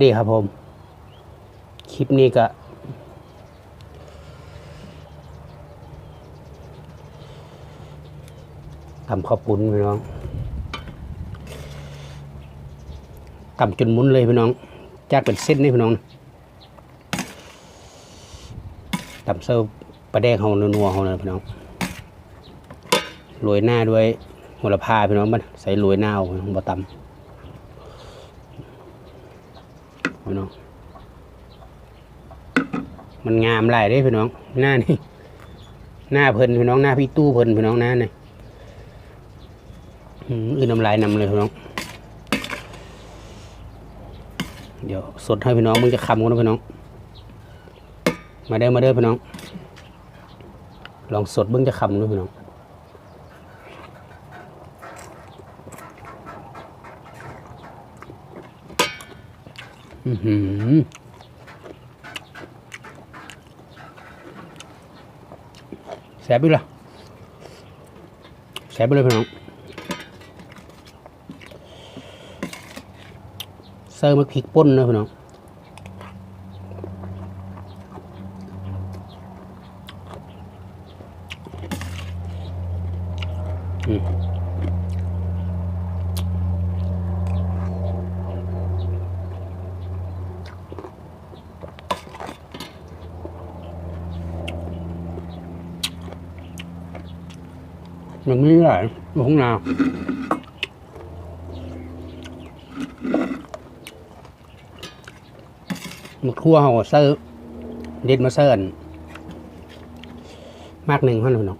ดีครับผม คลิปนี้ก็ทำข้าวปุ้นพี่น้องทำจนมุนเลยพี่น้องจากเป็นเส้นนี่พี่น้องตำเสิร์ฟปลาแดงเฮานัวๆเฮาเลยพี่น้องโรยหน้าด้วยโหระพาพี่น้องมันใส่โรยหน้าเอาพี่น้องบ่ตำ พี่น้อง มันงามหลายเด้พี่น้อง หน้านี่ หน้าเพิ่นพี่น้อง หน้าพี่ตู้เพิ่นพี่น้องหน้านี่อือื่นน้ำลายนำเลยพี่น้อง เดี๋ยวสดให้พี่น้องมึงจะคำกันนะพี่น้อง มาเด้อมาเด้อพี่น้อง ลองสดเบิ้งจะคำด้วยพี่น้อง อือหือแสบไปเลยแสบไปเลยพี่น้องเสิร์มาพริกป่นนะพี่น้องอืม อย่างนี้แหละอยู่ข้างน้ามาคั่วเขาเสิร์ฟเด็ดมาเสิร์ฟมากหนึ่งเท่านั้นพี่น้อง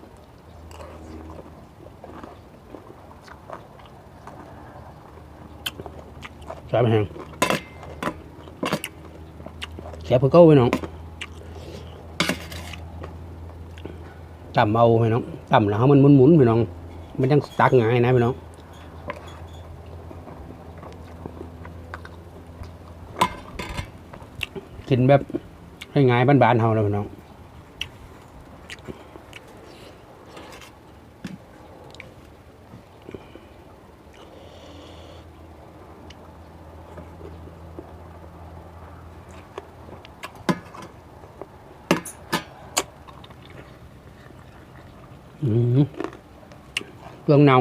แซ่บแห้งแซ่บเพื่อเก้าไปน้อง ต่ำเอาไปน้องต่ำแล้วให้มันหมุนๆไปน้อง มันยังตักง่ายนะไปน้องกินแบบง่ายๆบ้านๆเฮาเลยพี่น้อง เครื่องเนา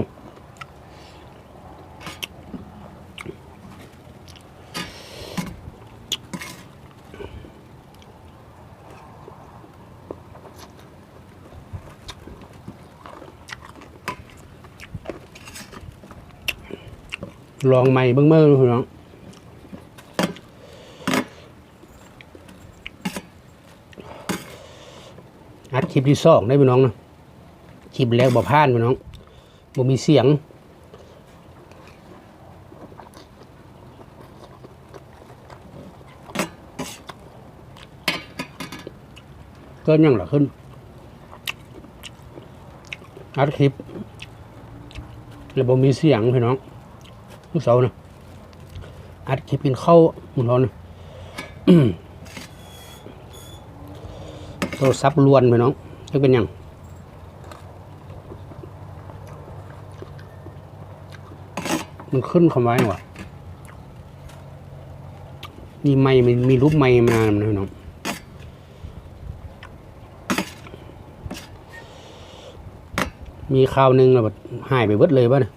ลองใหม่เบิ้งเมื่อพี่น้องอัดคลิปที่สองได้พี่น้องนะ คลิปแรกบ่พลาดพี่น้องบ่มีเสียงเกินยังหรอขึ้นอัดคลิปแล้วบ่มีเสียงพี่น้องลูกเสานะอัดคลิปกินข้าวหมุนร้อนนะโทรศัพท์ลวนพี่น้องจะเป็นยัง มันขึ้นคำไว้ว่ะมีไม้มันมีรูปไม้มานานนะพี่น้องมีคราวหนึ่งแล้วแบบหายไปเบิดเลยป่ะเนี่ย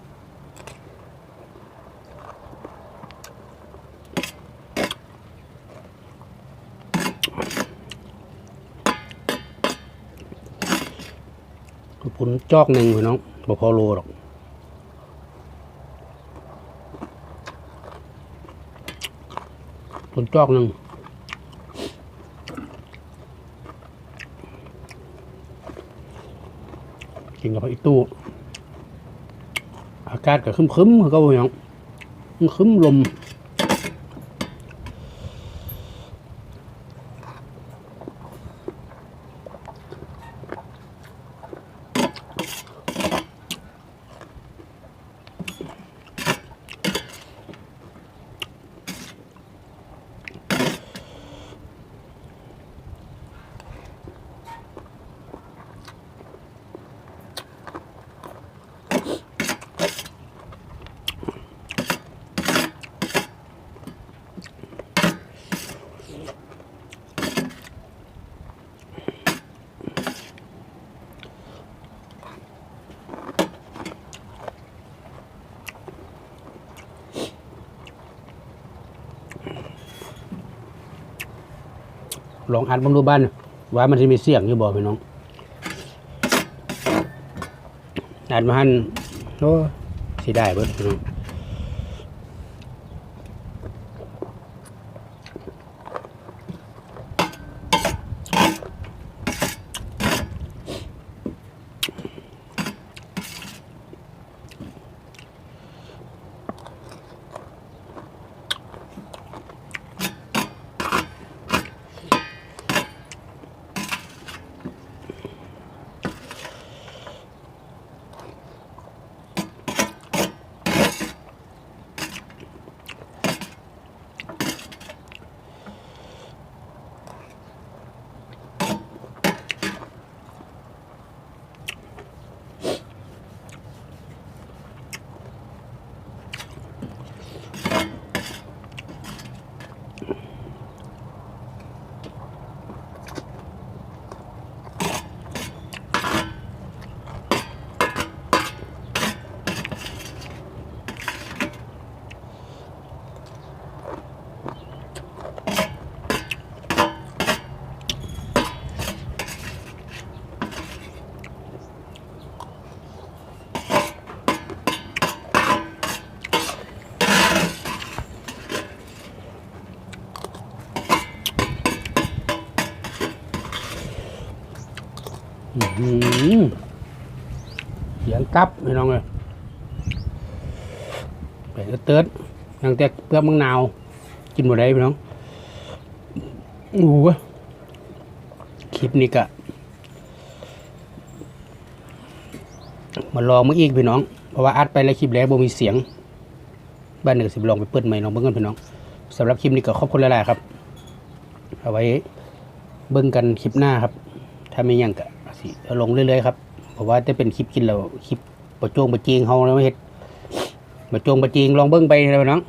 ผลจอกหนึ่งพี่น้องบ่พอโลหรอก คนจอกหนึ่งกินกับอีตู้อากาศก็คึมคึมๆก็อเขาอย่างคึมลม ลองอัดบังดูบ้านว่ามันจะมีเสียงอยู่บ่พี่น้องอัดมาหันโอ้สิได้เบิดพี่น้อง เสียงกลับพี่น้องเลยไปก็เติร์ดยังแต่เปลือกมังนาว กินหมดได้พี่น้องโอ้โหคลิปนี้กะมาลองมาอีกพี่น้อง เพราะว่าอัดไปแล้วคลิปแล้วบ่มีเสียง บ้านหนึ่งสิบลองไปเปิดใหม่ลองเบิ่งกันพี่น้องสำหรับคลิปนี้ก็ขอบคุณหลายๆครับ เอาไว้เบิ่งกันคลิปหน้าครับ ถ้าไม่ยังก็สิ เอาลงเรื่อยๆครับเพราะว่าจะเป็นคลิปกินเราคลิปประโจงประจีงเฮาแล้วเฮ็ดประโจงประจีงลองเบิ้งไปเลยพี่น้อง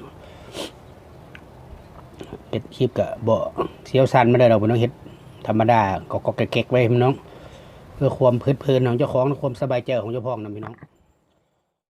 เฮ็ดคลิปกับ่เสียวสันไม่ได้เราพี่น้องเฮ็ดธรรมดาก็ก็เก๊กๆไว้พี่น้อง เพื่อความเพลิดเพลินของเจ้าของและความสบายใจของเจ้าพ่องนะพี่น้อง